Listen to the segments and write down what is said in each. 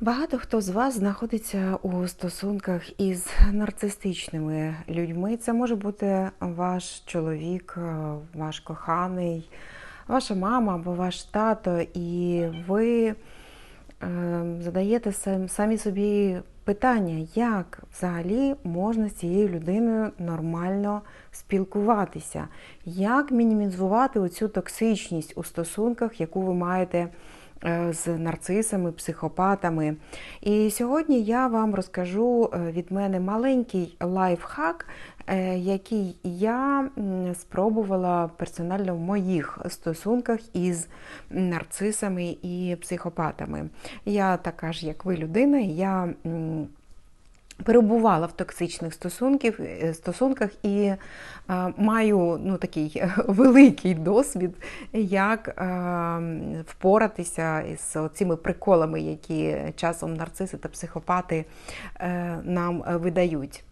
Багато хто з вас знаходиться у стосунках із нарцистичними людьми. Це може бути ваш чоловік, е, ваш коханий, ваша мама або ваш тато, і ви е, задаєте самі собі питання, як взагалі можна з цією людиною нормально спілкуватися, як мінімізувати оцю токсичність у стосунках, яку ви маєте з нарцисами, психопатами. І сьогодні я вам розкажу е, від мене маленький лайфхак, е, який я спробувала персонально в моїх стосунках із нарцисами і психопатами. Я така ж, як ви, людина, я. Перебувала в токсичних стосунків, е, стосунках і е, маю ну, такий великий досвід, як е, впоратися із цими приколами, які часом нарциси та психопати е, нам видають.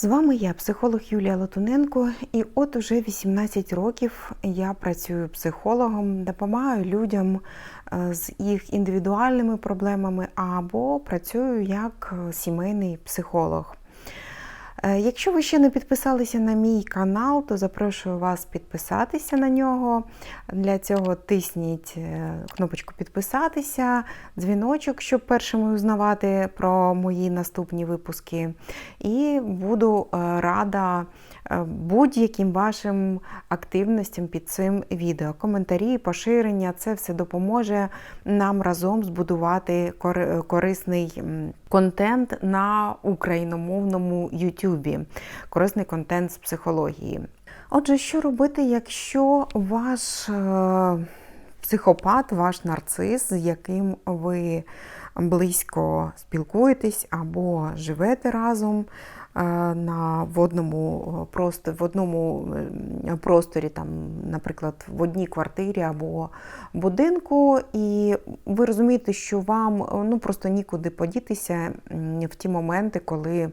З вами я, психолог Юлія Латуненко, і от уже 18 років я працюю психологом, допомагаю людям е, з їх індивідуальними проблемами або працюю як е, сімейний психолог. Е, Якщо ви ще не підписалися на мій канал, то запрошую вас підписатися на нього. Для цього тисніть е, кнопочку підписатися, дзвіночок, щоб першими узнавати про мої наступні випуски. І буду е, рада будь-яким вашим активностям під цим відео. Коментарі, поширення це все допоможе нам разом збудувати корисний контент на україномовному Ютубі, корисний контент з психології. Отже, що робити, якщо ваш е, психопат, ваш нарцис, з яким ви близько спілкуєтесь або живете разом на в одному просто в одному е, просторі, там, наприклад, в одній квартирі або будинку, і ви розумієте, що вам е, ну просто нікуди подітися в ті моменти, коли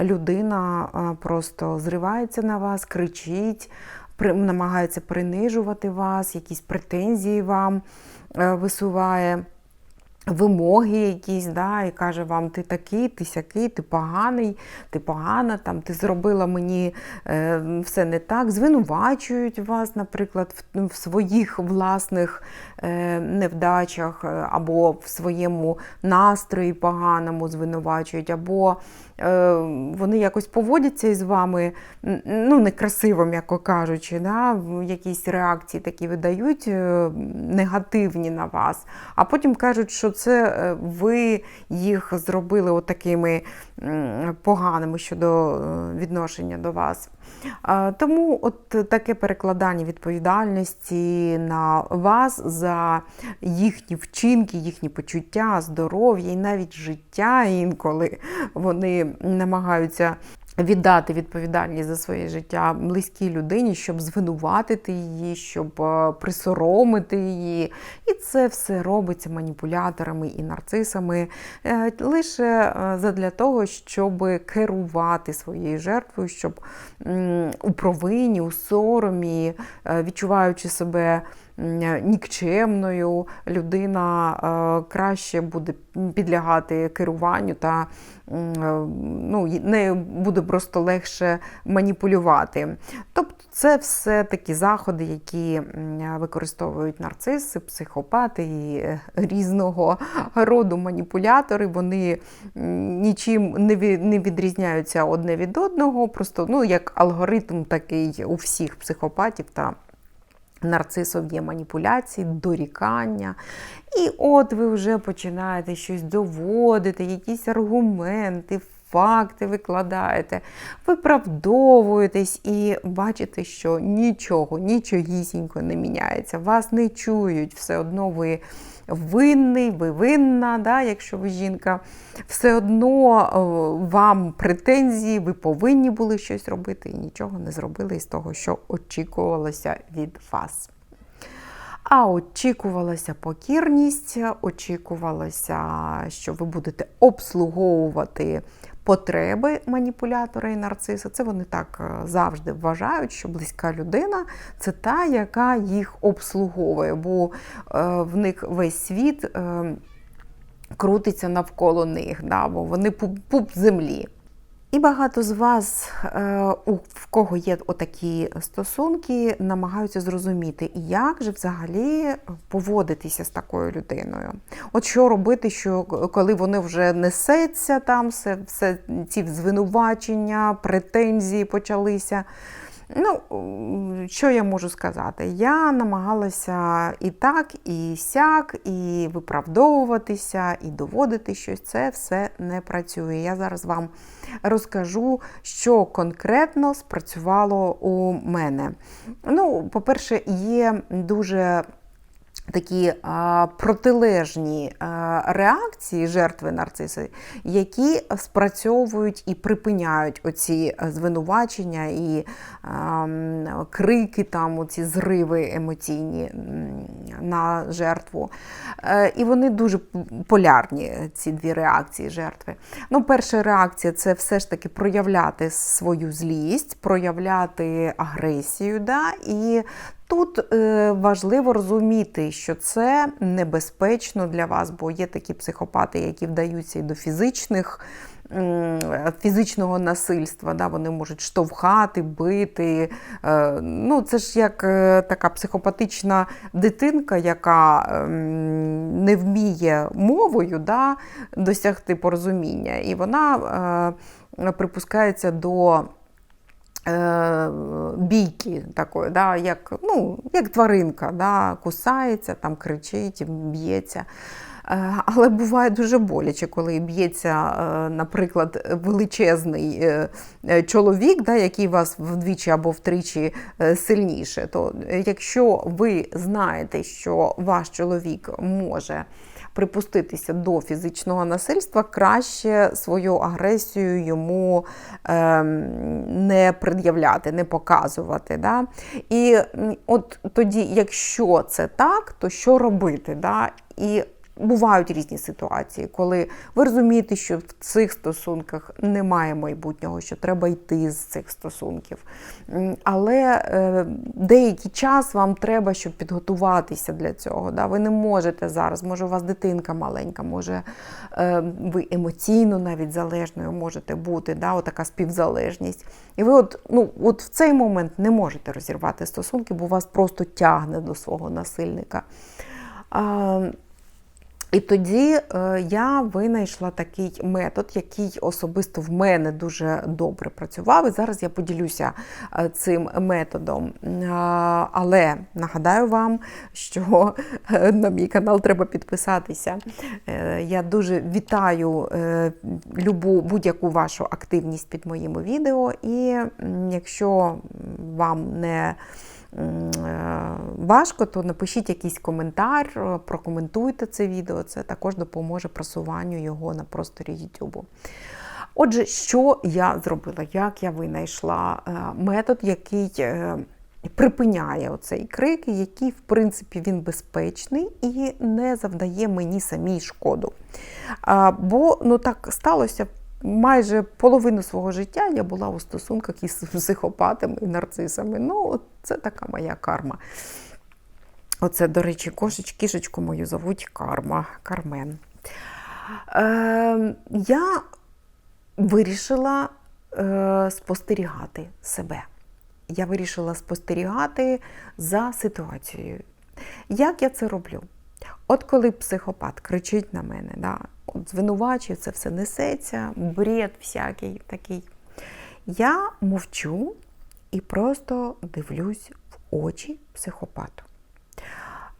людина е, просто зривається на вас, кричить, при- намагається принижувати вас, якісь претензії вам е, висуває вимоги якісь, да, і каже вам, ти такий, ти сякий, ти поганий, ти погана, там, ти зробила мені е, все не так, звинувачують вас, наприклад, в, в своїх власних е, невдачах, е, або в своєму настрої поганому звинувачують, або е, вони якось поводяться із вами ну, некрасиво, м'яко кажучи, да, якісь реакції такі видають е, негативні на вас, а потім кажуть, що це е, ви їх зробили отакими поганими щодо е, відношення до вас. Тому от таке перекладання відповідальності на вас за їхні вчинки, їхні почуття, здоров'я і навіть життя інколи вони намагаються віддати відповідальність за своє життя близькій людині, щоб звинуватити її, щоб е, присоромити її. І це все робиться маніпуляторами і нарцисами е, лише е, задля того, щоб керувати своєю жертвою, щоб у провині, у соромі, відчуваючи себе нікчемною, людина е, краще буде підлягати керуванню та е, ну, нею буде просто легше маніпулювати. Тобто це все такі заходи, які використовують нарциси, психопати і е, різного роду маніпулятори. Вони нічим не відрізняються одне від одного, просто ну, як алгоритм такий у всіх психопатів та нарцисов є маніпуляції, дорікання. І от ви вже починаєте щось доводити, якісь аргументи, факти викладаєте, виправдовуєтесь і бачите, що нічого, нічогісінько не міняється. Вас не чують, все одно ви винний, ви винна, да, якщо ви жінка, все одно е, вам претензії, ви повинні були щось робити і нічого не зробили із того, що очікувалося від вас. А очікувалася покірність, очікувалося, що ви будете обслуговувати потреби маніпулятора і нарциса. Це вони так е, завжди вважають, що близька людина це та, яка їх обслуговує, бо е, в них весь світ е, крутиться навколо них, да, бо вони пуп, пуп землі. І багато з вас, е, у кого є отакі стосунки, намагаються зрозуміти, як же взагалі поводитися з такою людиною. От що робити, що коли вони вже несеться там, все, все ці звинувачення, претензії почалися. Ну, що я можу сказати? Я намагалася і так, і сяк, і виправдовуватися, і доводити щось. Це все не працює. Я зараз вам розкажу, що конкретно спрацювало у мене. Ну, по-перше, є дуже такі а, протилежні а, реакції жертви нарциси, які спрацьовують і припиняють оці звинувачення і а, крики, там, оці зриви емоційні на жертву. Е, і вони дуже полярні, ці дві реакції жертви. Ну, Перша реакція це все ж таки проявляти свою злість, проявляти агресію. да, і Тут е, важливо розуміти, що це небезпечно для вас, бо є такі психопати, які вдаються і до фізичних. Фізичного насильства, да, вони можуть штовхати, бити. Е, ну, Це ж як е, така психопатична дитинка, яка ем, не вміє мовою да, досягти порозуміння, і вона припускається до. Е, бійки такої, да, як ну, як тваринка, да, кусається, там кричить, б'ється. Е, але буває дуже боляче, коли б'ється, е, наприклад, величезний чоловік, да, який вас вдвічі або втричі сильніше. То якщо ви знаєте, що ваш чоловік може припуститися до фізичного насильства, краще свою агресію йому е, не пред'являти, не показувати. Да? І от тоді, якщо це так, то що робити? Да? І Бувають різні ситуації, коли ви розумієте, що в цих стосунках немає майбутнього, що треба йти з цих стосунків. Але е, деякий час вам треба, щоб підготуватися для цього. Да? Ви не можете зараз, може, у вас дитинка маленька, може е, ви емоційно навіть залежною можете бути, да? отака співзалежність. І ви от, ну, от в цей момент не можете розірвати стосунки, бо вас просто тягне до свого насильника. І тоді е, я винайшла такий метод, який особисто в мене дуже добре працював. І зараз я поділюся е, цим методом. Але нагадаю вам, що е, на мій канал треба підписатися. Я дуже вітаю любу будь-яку вашу активність під моїми відео. І якщо вам не важко, то напишіть якийсь коментар, е, прокоментуйте це відео, це також допоможе просуванню його на просторі YouTube. Отже, що я зробила? Як я винайшла е, метод, який припиняє оцей крик, який, в принципі, він безпечний і не завдає мені самій шкоду. Бо ну так сталося майже половину свого життя я була у стосунках із психопатами і нарцисами. Ну, це така моя карма. Оце, до речі, кошеч, кішечку мою зовуть Карма, Кармен. Е, Я вирішила е, спостерігати себе. Я вирішила спостерігати за ситуацією. Як я це роблю? От коли психопат кричить на мене, да, от звинувачує, це все несеться, бред всякий такий. Я мовчу і просто дивлюсь в очі психопату.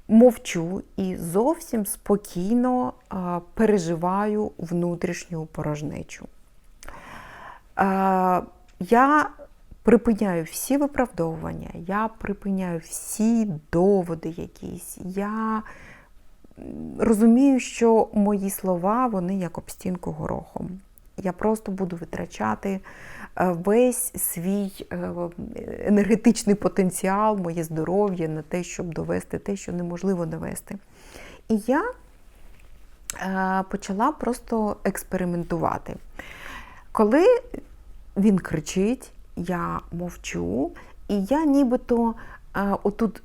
Мовчу і зовсім спокійно а, переживаю внутрішню порожнечу. А, я припиняю всі виправдовування, я припиняю всі доводи якісь. я розумію, що мої слова вони як об стінку горохом. Я просто буду витрачати е, весь свій е, енергетичний потенціал, моє здоров'я на те, щоб довести те, що неможливо довести. І я е, почала просто експериментувати. Коли він кричить, я мовчу, і я нібито отут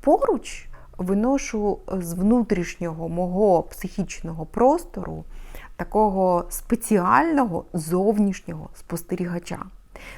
поруч виношу з внутрішнього мого психічного простору такого спеціального зовнішнього спостерігача.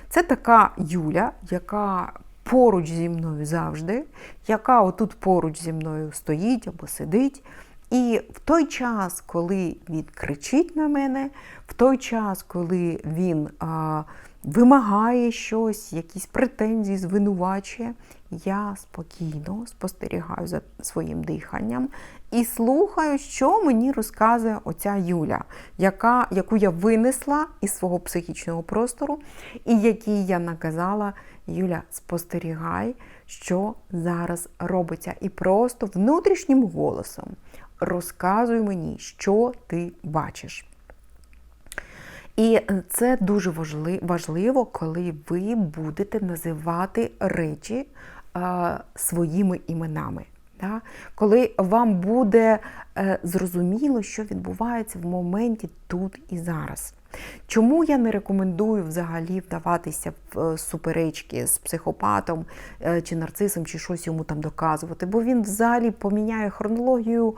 Це така Юля, яка поруч зі мною завжди, яка отут поруч зі мною стоїть або сидить. І в той час, коли він кричить на мене, в той час, коли він а, вимагає щось, якісь претензії, звинувачує, я спокійно спостерігаю за своїм диханням і слухаю, що мені розказує оця Юля, яка, яку я винесла із свого психічного простору, і якій я наказала, Юля, спостерігай, що зараз робиться. І просто внутрішнім голосом розказуй мені, що ти бачиш. І це дуже важливо, коли ви будете називати речі своїми іменами. Да? Коли вам буде е, зрозуміло, що відбувається в моменті тут і зараз. Чому я не рекомендую взагалі вдаватися в е, суперечки з психопатом е, чи нарцисом, чи щось йому там доказувати? Бо він взагалі поміняє хронологію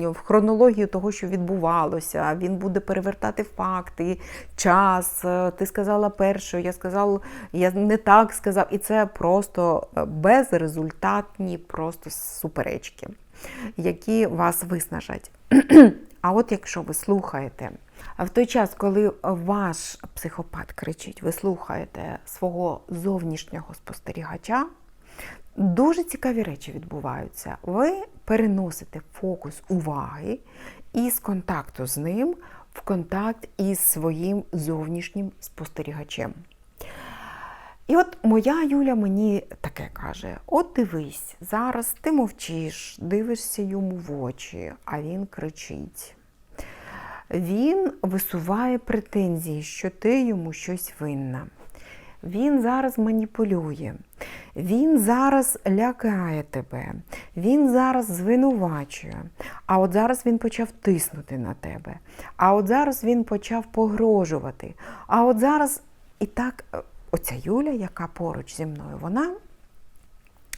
в хронологію того, що відбувалося. Він буде перевертати факти, час. Ти сказала перше, я сказав, я не так сказав, і це просто безрезультатні просто суперечки, які вас виснажать. А от якщо ви слухаєте, в той час, коли ваш психопат кричить, ви слухаєте свого зовнішнього спостерігача, дуже цікаві речі відбуваються. Ви переносите фокус уваги із контакту з ним в контакт із своїм зовнішнім спостерігачем. І от моя Юля мені таке каже: от дивись, зараз ти мовчиш, дивишся йому в очі, а він кричить. Він висуває претензії, що ти йому щось винна. Він зараз маніпулює, він зараз лякає тебе, він зараз звинувачує. А от зараз він почав тиснути на тебе. А от зараз він почав погрожувати. А от зараз і так оця Юля, яка поруч зі мною, вона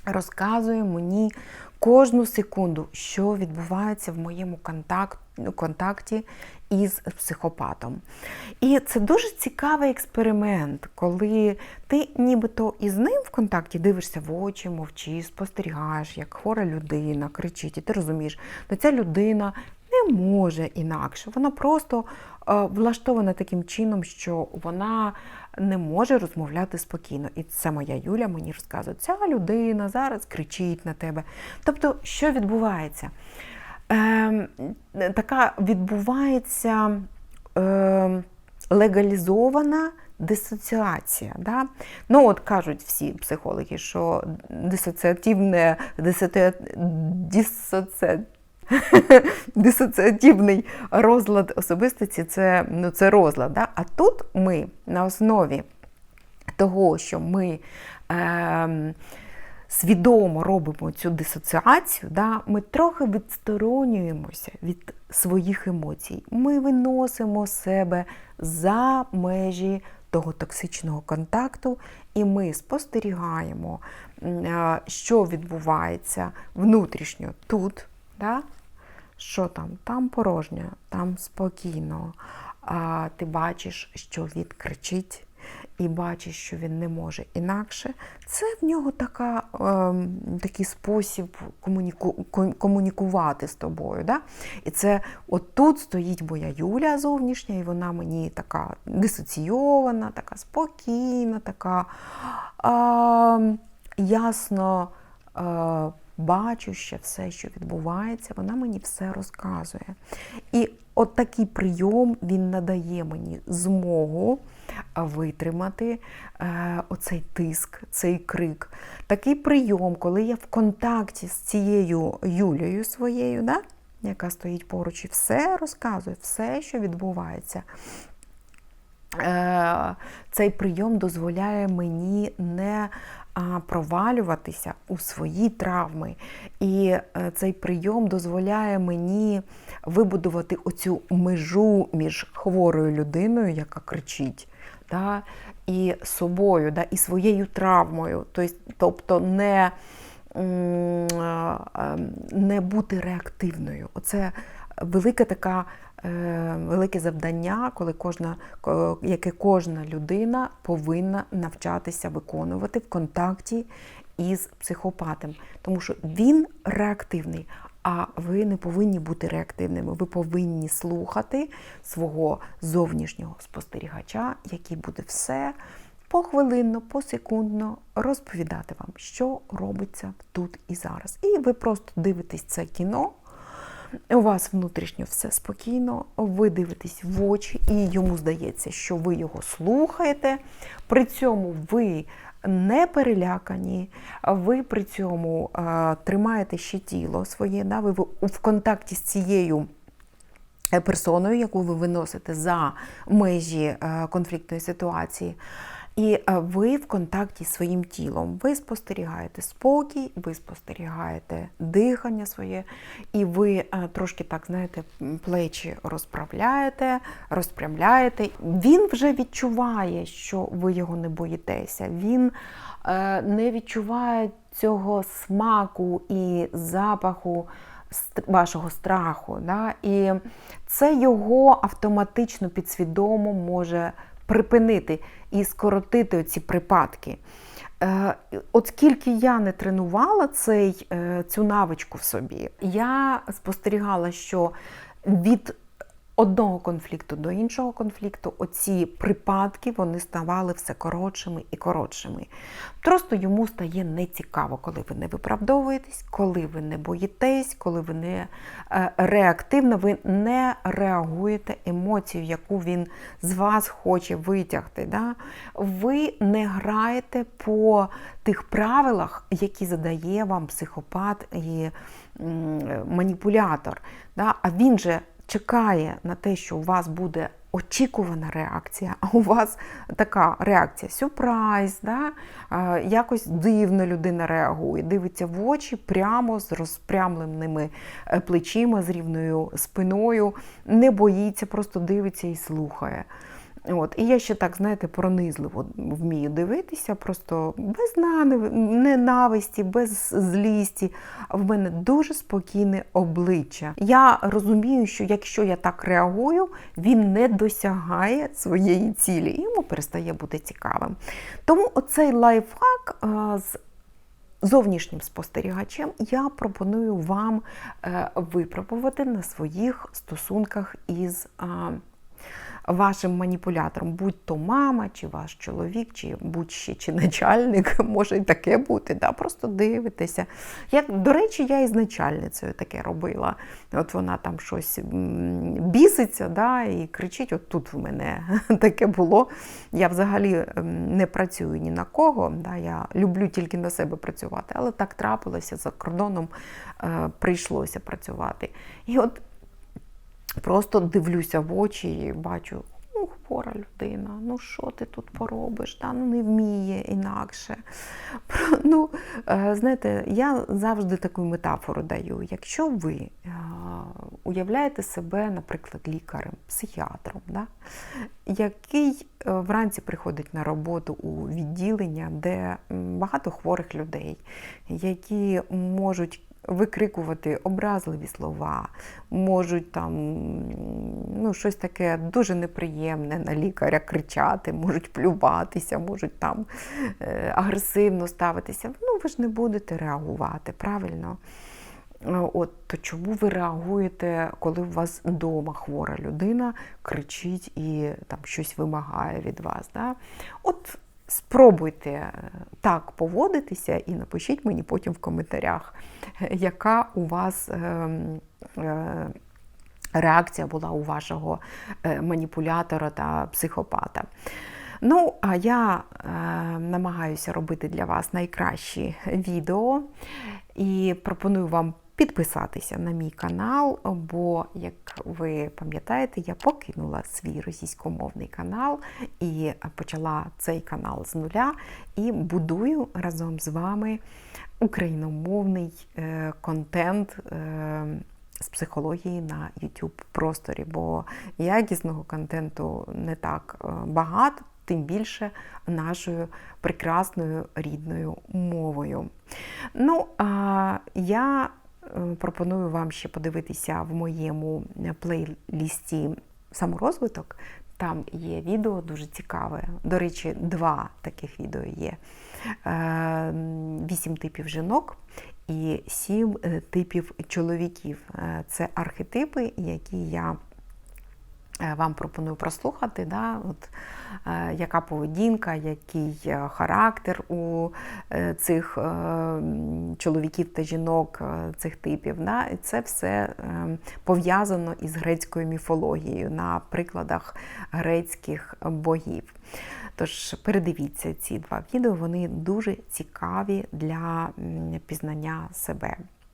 розказує мені кожну секунду, що відбувається в моєму контакт, контакті із психопатом. І це дуже цікавий експеримент, коли ти нібито із ним в контакті дивишся в очі, мовчиш, спостерігаєш, як хвора людина кричить, і ти розумієш, що ця людина не може інакше. Вона просто е, влаштована таким чином, що вона не може розмовляти спокійно. І це моя Юля мені розказує, ця людина зараз кричить на тебе. Тобто, що відбувається? Е, Така відбувається е, легалізована дисоціація. Да? Ну, от кажуть всі психологи, що дисоціативне дисоці... дисоці... дисоціативний розлад особистості це ну, це розлад. Да? А тут ми на основі того, що ми е, свідомо робимо цю дисоціацію, да, ми трохи відсторонюємося від своїх емоцій. Ми виносимо себе за межі того токсичного контакту, і ми спостерігаємо, е, що відбувається внутрішньо тут. Да? Що там? Там порожньо, там спокійно. А Ти бачиш, що він кричить, і бачиш, що він не може інакше. Це в нього така, е, такий спосіб комуніку, комунікувати з тобою. Да? І це отут стоїть моя Юля зовнішня, і вона мені така дисоційована, така спокійна, така е, ясно. Е, бачу ще все, що відбувається, вона мені все розказує. І от такий прийом він надає мені змогу витримати е, оцей тиск, цей крик. Такий прийом, коли я в контакті з цією Юлею своєю, да, яка стоїть поруч і все розказує, все, що відбувається. е, цей прийом дозволяє мені не провалюватися у свої травми. І е, цей прийом дозволяє мені вибудувати оцю межу між хворою людиною, яка кричить, да, і собою, да, і своєю травмою. Тобто не е, не бути реактивною. Оце велика така. Е, Велике завдання, коли кожна, яке кожна людина повинна навчатися виконувати в контакті із психопатом. Тому що він реактивний, а ви не повинні бути реактивними. Ви повинні слухати свого зовнішнього спостерігача, який буде все похвилинно, посекундно розповідати вам, що робиться тут і зараз. І ви просто дивитесь це кіно. У вас внутрішньо все спокійно, ви дивитесь в очі, і йому здається, що ви його слухаєте. При цьому ви не перелякані, ви при цьому е, тримаєте ще тіло своє, да, ви в- в контакті з цією е, персоною, яку ви виносите за межі е, конфліктної ситуації. І е, ви в контакті з своїм тілом. Ви спостерігаєте спокій, ви спостерігаєте дихання своє, і ви е, трошки так, знаєте, плечі розправляєте, розпрямляєте. Він вже відчуває, що ви його не боїтеся. Він е, не відчуває цього смаку і запаху вашого страху. Да? І це його автоматично підсвідомо може припинити і скоротити ці припадки. Е, От скільки я не тренувала цей, е, цю навичку в собі, я спостерігала, що від одного конфлікту до іншого конфлікту оці припадки вони ставали все коротшими і коротшими. Просто йому стає нецікаво, коли ви не виправдовуєтесь, коли ви не боїтесь, коли ви не е, реактивно, ви не реагуєте емоцію, яку він з вас хоче витягти. Да? Ви не граєте по тих правилах, які задає вам психопат і маніпулятор. Да? А він же чекає на те, що у вас буде очікувана реакція, а у вас така реакція сюрприз, да? Якось дивно людина реагує, дивиться в очі прямо з розпрямленими е, плечима, з рівною спиною, не боїться, просто дивиться і слухає. От. І я ще так, знаєте, пронизливо вмію дивитися, просто без ненависті, без злісті. В мене дуже спокійне обличчя. Я розумію, що якщо я так реагую, він не досягає своєї цілі, і йому перестає бути цікавим. Тому оцей лайфхак з зовнішнім спостерігачем я пропоную вам е, випробувати на своїх стосунках із. Вашим маніпулятором, будь то мама, чи ваш чоловік, чи будь-ще чи начальник, може і таке бути. Да? Просто дивитеся. Як, до речі, я із начальницею таке робила. От вона там щось біситься да? і кричить: от тут в мене таке було. Я взагалі ем, не працюю ні на кого. Да? Я люблю тільки на себе працювати, але так трапилося за кордоном, е, прийшлося працювати. І от Просто дивлюся в очі і бачу, ну, хвора людина, ну що ти тут поробиш? Да? Ну не вміє інакше. Ну, е, знаєте, я завжди таку метафору даю. Якщо ви е, уявляєте себе, наприклад, лікарем, психіатром, да? який е, вранці приходить на роботу у відділення, де багато хворих людей, які можуть викрикувати образливі слова, можуть там ну, щось таке дуже неприємне на лікаря кричати, можуть плюватися, можуть там е, агресивно ставитися. Ну, ви ж не будете реагувати, правильно? Е, От то чому ви реагуєте, коли у вас вдома хвора людина кричить і там щось вимагає від вас? Да? От спробуйте е, так поводитися і напишіть мені потім в коментарях, е, яка у вас ем, е, реакція була у вашого маніпулятора та психопата. Ну, а я намагаюся робити для вас найкращі відео і пропоную вам підписатися на мій канал, бо, як ви пам'ятаєте, я покинула свій російськомовний канал і почала цей канал з нуля і будую разом з вами україномовний е, контент. е, з психології на YouTube просторі, бо якісного контенту не так е, багато, тим більше нашою прекрасною рідною мовою. Ну, а я пропоную вам ще подивитися в моєму плейлісті саморозвиток. Там є відео дуже цікаве. До речі, два таких відео є: Е, вісім типів жінок і сім е, типів чоловіків. Е, Це архетипи, які я е, вам пропоную прослухати, да, от, е, яка поведінка, який е, характер у е, цих е, чоловіків та жінок е, цих типів. Да, і це все е, пов'язано із грецькою міфологією на прикладах грецьких богів. Тож передивіться ці два відео, вони дуже цікаві для пізнання себе.